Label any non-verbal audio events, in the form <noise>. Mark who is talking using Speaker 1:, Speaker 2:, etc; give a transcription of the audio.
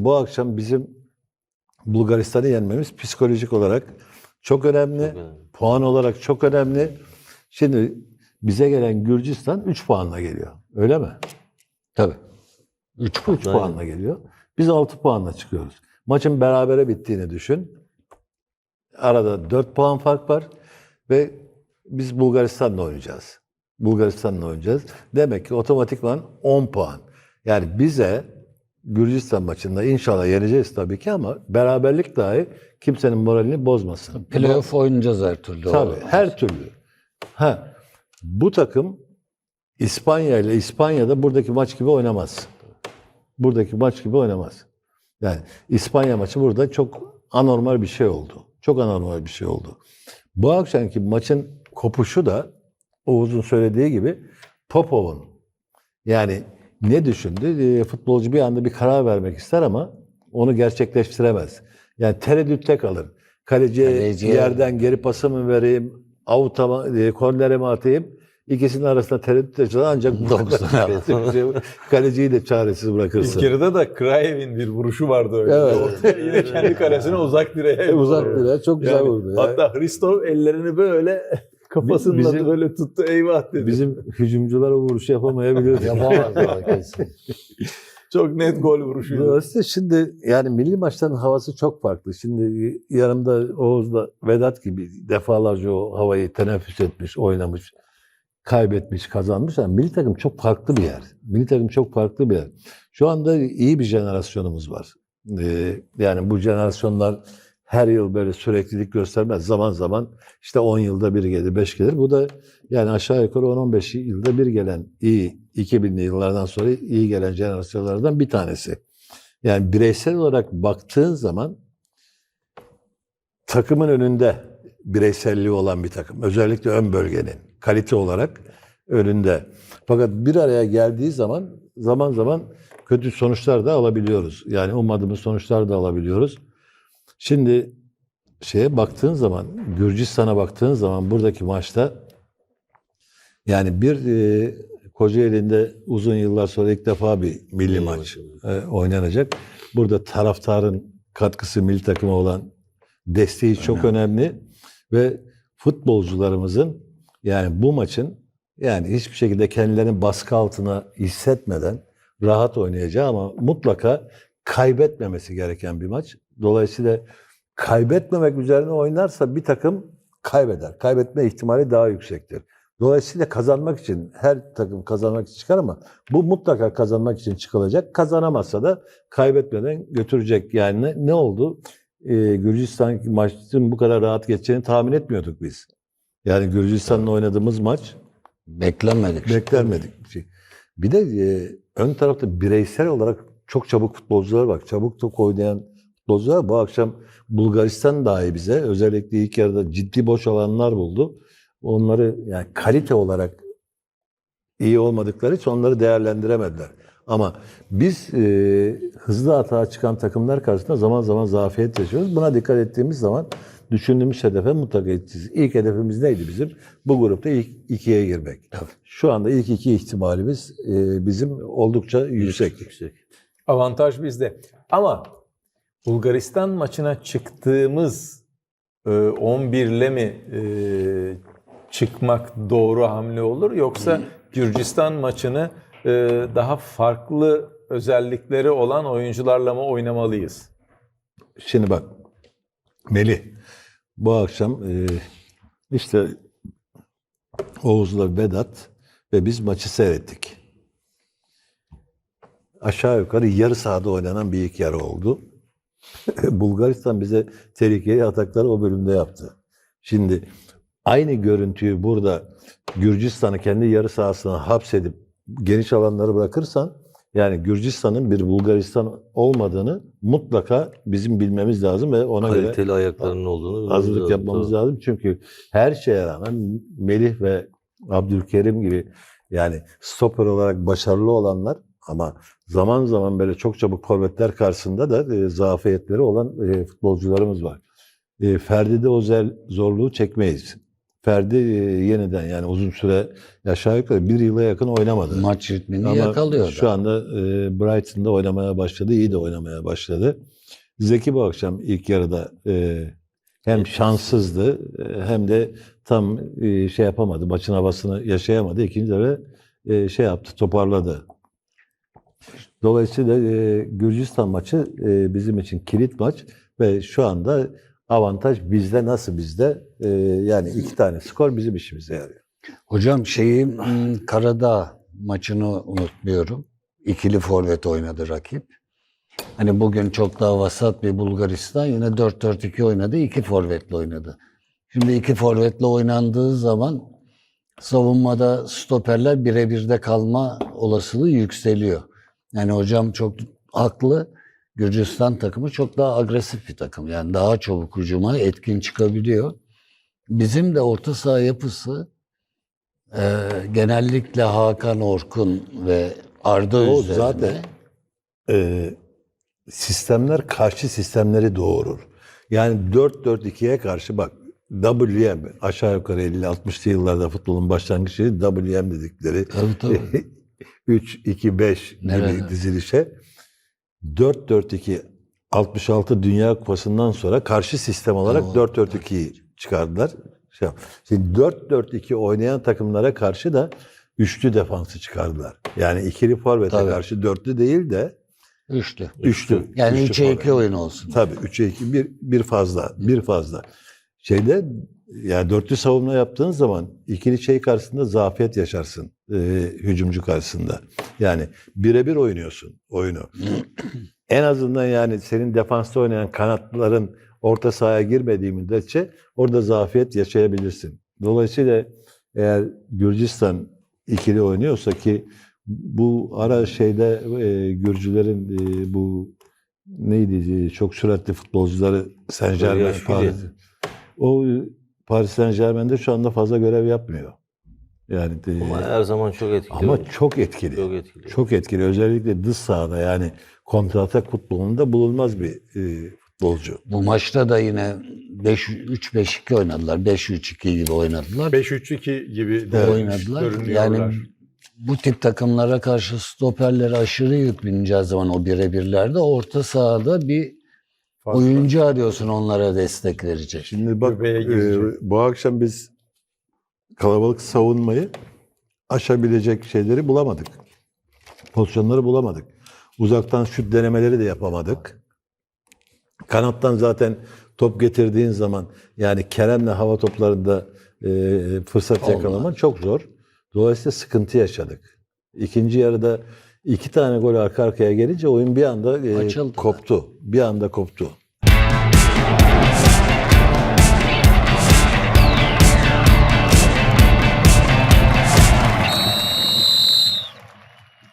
Speaker 1: Bu akşam bizim Bulgaristan'ı yenmemiz psikolojik olarak çok önemli.
Speaker 2: Çok önemli.
Speaker 1: Puan olarak çok önemli. Şimdi bize gelen Gürcistan 3 puanla geliyor. Öyle mi?
Speaker 3: Tabii. 3 puan.
Speaker 1: 3 puanla geliyor. Biz 6 puanla çıkıyoruz. Maçın berabere bittiğini düşün. Arada 4 puan fark var ve biz Bulgaristan'la oynayacağız. Bulgaristan'la oynayacağız. Demek ki otomatikman 10 puan. Yani bize Gürcistan maçında inşallah yeneceğiz tabii ki ama beraberlik dahi kimsenin moralini bozmasın.
Speaker 3: Playoff oynayacağız her türlü.
Speaker 1: Tabii
Speaker 3: O-
Speaker 1: her türlü. Ha, bu takım İspanya ile İspanya'da buradaki maç gibi oynamaz. Buradaki maç gibi oynamaz. Yani İspanya maçı burada çok anormal bir şey oldu. Çok anormal bir şey oldu. Bu akşamki maçın kopuşu da Oğuz'un söylediği gibi Popov'un. Yani ne düşündü? Ee, Futbolcu bir anda bir karar vermek ister ama onu gerçekleştiremez. Yani tereddütte kalır. Kaleciye,
Speaker 3: Kaleciye-
Speaker 1: yerden geri pası mı vereyim, avuta mı, e, kornere mi atayım? İkisinin arasında tereddüt yaşar ancak <laughs>
Speaker 3: Doksan.
Speaker 1: kaleciyi de çaresiz
Speaker 4: İlk
Speaker 1: bırakırsın.
Speaker 4: yarıda da Krajev'in bir vuruşu vardı öyle.
Speaker 1: Evet.
Speaker 4: Yine kendi kalesine uzak direğe.
Speaker 1: Uzak direğe çok güzel
Speaker 4: Yani
Speaker 1: vurdu. ya.
Speaker 4: Hatta Hristov ellerini böyle kafasında
Speaker 1: Bizim-
Speaker 4: böyle tuttu eyvah dedi.
Speaker 1: Bizim hücumcular o vuruşu yapamayabilir. <laughs>
Speaker 3: Yapamazlar kesin. <laughs>
Speaker 4: Çok net gol vuruşuydu.
Speaker 1: Dolayısıyla şimdi yani milli maçların havası çok farklı. Şimdi yanımda Oğuz'la Vedat gibi defalarca o havayı teneffüs etmiş, oynamış, kaybetmiş, kazanmış. Yani milli takım çok farklı bir yer. Milli takım çok farklı bir yer. Şu anda iyi bir jenerasyonumuz var. Ee, yani bu jenerasyonlar her yıl böyle süreklilik göstermez. Zaman zaman işte 10 yılda bir gelir, 5 gelir. Bu da yani aşağı yukarı 10-15 yılda bir gelen iyi 2000'li yıllardan sonra iyi gelen jenerasyonlardan bir tanesi. Yani bireysel olarak baktığın zaman takımın önünde bireyselliği olan bir takım. Özellikle ön bölgenin kalite olarak önünde. Fakat bir araya geldiği zaman zaman zaman kötü sonuçlar da alabiliyoruz. Yani ummadığımız sonuçlar da alabiliyoruz. Şimdi şeye baktığın zaman, Gürcistan'a baktığın zaman buradaki maçta yani bir e, Kocaeli'nde uzun yıllar sonra ilk defa bir milli maç e, oynanacak. Burada taraftarın katkısı milli takıma olan desteği çok önemli ve futbolcularımızın yani bu maçın yani hiçbir şekilde kendilerini baskı altına hissetmeden rahat oynayacağı ama mutlaka kaybetmemesi gereken bir maç. Dolayısıyla kaybetmemek üzerine oynarsa bir takım kaybeder. Kaybetme ihtimali daha yüksektir. Dolayısıyla kazanmak için her takım kazanmak için çıkar ama bu mutlaka kazanmak için çıkılacak. Kazanamazsa da kaybetmeden götürecek. Yani ne, ne oldu? Ee, Gürcistan maçın bu kadar rahat geçeceğini tahmin etmiyorduk biz. Yani Gürcistan'la oynadığımız maç
Speaker 3: Beklenmedik.
Speaker 1: beklenmedik bir şey. De e, ön tarafta bireysel olarak çok çabuk futbolcular var. Çabuk top oynayan futbolcular. Bu akşam Bulgaristan dahi bize özellikle ilk yarıda ciddi boş alanlar buldu. Onları yani kalite olarak iyi olmadıkları için onları değerlendiremediler. Ama biz e, hızlı hata çıkan takımlar karşısında zaman zaman zafiyet yaşıyoruz. Buna dikkat ettiğimiz zaman düşündüğümüz hedefe mutlaka edeceğiz. İlk hedefimiz neydi bizim? Bu grupta ilk ikiye girmek. Şu anda ilk iki ihtimalimiz e, bizim oldukça yüksek.
Speaker 2: Yüksek.
Speaker 4: Avantaj bizde. Ama Bulgaristan maçına çıktığımız e, 11'le mi e, çıkmak doğru hamle olur yoksa Gürcistan maçını e, daha farklı özellikleri olan oyuncularla mı oynamalıyız?
Speaker 1: Şimdi bak Melih bu akşam e, işte Oğuz'la Vedat ve biz maçı seyrettik. Aşağı yukarı yarı sahada oynanan bir ilk yarı oldu. <laughs> Bulgaristan bize tehlikeli atakları o bölümde yaptı. Şimdi aynı görüntüyü burada Gürcistan'ı kendi yarı sahasına hapsedip geniş alanları bırakırsan yani Gürcistan'ın bir Bulgaristan olmadığını mutlaka bizim bilmemiz lazım ve ona göre
Speaker 2: Kaliteli ayaklarının olduğunu
Speaker 1: hazırlık
Speaker 2: lazım.
Speaker 1: yapmamız lazım. Çünkü her şeye rağmen Melih ve Abdülkerim gibi yani stoper olarak başarılı olanlar ama zaman zaman böyle çok çabuk forvetler karşısında da e, zafiyetleri olan e, futbolcularımız var. E, Ferdi'de o zel- zorluğu çekmeyiz. Ferdi e, yeniden yani uzun süre aşağı yukarı bir yıla yakın oynamadı.
Speaker 3: Maç ritmini
Speaker 1: Ama
Speaker 3: yakalıyordu.
Speaker 1: Şu anda e, Brighton'da oynamaya başladı. iyi de oynamaya başladı. Zeki bu akşam ilk yarıda e, hem şanssızdı e, hem de tam e, şey yapamadı. Maçın havasını yaşayamadı. İkinci yarı e, şey yaptı, toparladı. Dolayısıyla e, Gürcistan maçı e, bizim için kilit maç ve şu anda avantaj bizde nasıl bizde? E, yani iki tane skor bizim işimize yarıyor.
Speaker 3: Hocam şeyi hmm, Karadağ maçını unutmuyorum. İkili forvet oynadı rakip. Hani bugün çok daha vasat bir Bulgaristan yine 4-4-2 oynadı. iki forvetle oynadı. Şimdi iki forvetle oynandığı zaman savunmada stoperler birebirde kalma olasılığı yükseliyor. Yani hocam çok haklı. Gürcistan takımı çok daha agresif bir takım. Yani daha çabuk hücuma etkin çıkabiliyor. Bizim de orta saha yapısı ee, genellikle Hakan Orkun ve Arda
Speaker 1: O
Speaker 3: üzerine.
Speaker 1: zaten e, sistemler karşı sistemleri doğurur. Yani 4-4-2'ye karşı bak WM aşağı yukarı 50-60'lı yıllarda futbolun başlangıcı WM dedikleri
Speaker 3: Tabii tabii. <laughs>
Speaker 1: 3-2-5 gibi
Speaker 3: Evet.
Speaker 1: dizilişe 4-4-2 66 Dünya Kupası'ndan sonra karşı sistem olarak
Speaker 3: Tamam.
Speaker 1: 4-4-2'yi çıkardılar. Şey Şimdi 4-4-2 oynayan takımlara karşı da üçlü defansı çıkardılar. Yani ikili forvete
Speaker 3: Tabii.
Speaker 1: karşı dörtlü değil de
Speaker 3: Üçlü.
Speaker 1: üçlü.
Speaker 3: Yani
Speaker 1: üçlü
Speaker 3: 3'e 2
Speaker 1: forvet.
Speaker 3: oyun olsun.
Speaker 1: Tabii 3'e 2 bir, bir fazla. Bir fazla. Şeyde yani dörtlü savunma yaptığın zaman ikili şey karşısında zafiyet yaşarsın e, hücumcu karşısında. Yani birebir oynuyorsun oyunu. <clears throat> en azından yani senin defansta oynayan kanatların orta sahaya girmediği müddetçe orada zafiyet yaşayabilirsin. Dolayısıyla eğer Gürcistan ikili oynuyorsa ki bu ara şeyde e, Gürcülerin e, bu neydi e, çok süratli futbolcuları
Speaker 2: Yaş
Speaker 1: Paris. O e, Paris Saint Germain'de şu anda fazla görev yapmıyor. Yani e,
Speaker 2: Ama her zaman çok etkili.
Speaker 1: ama
Speaker 2: oynuyor.
Speaker 1: çok etkili.
Speaker 2: çok etkili.
Speaker 1: Çok etkili. Özellikle dış sahada yani kontratak futbolunda bulunmaz bir e, futbolcu.
Speaker 3: Bu maçta da yine 5-3-5-2 oynadılar. 5-3-2 gibi oynadılar.
Speaker 4: 5-3-2 gibi de
Speaker 3: oynadılar. Yani bu tip takımlara karşı stoperlere aşırı yük bineceği zaman o birebirlerde orta sahada bir
Speaker 4: Fazla.
Speaker 3: oyuncu arıyorsun onlara destek verecek.
Speaker 1: Şimdi bak e, bu akşam biz kalabalık savunmayı aşabilecek şeyleri bulamadık. Pozisyonları bulamadık. Uzaktan şut denemeleri de yapamadık. Kanattan zaten top getirdiğin zaman yani Kerem'le hava toplarında e, fırsat
Speaker 3: Olmaz.
Speaker 1: yakalaman çok zor. Dolayısıyla sıkıntı yaşadık. İkinci yarıda iki tane gol arka arkaya gelince oyun bir anda e, koptu. Bir anda koptu.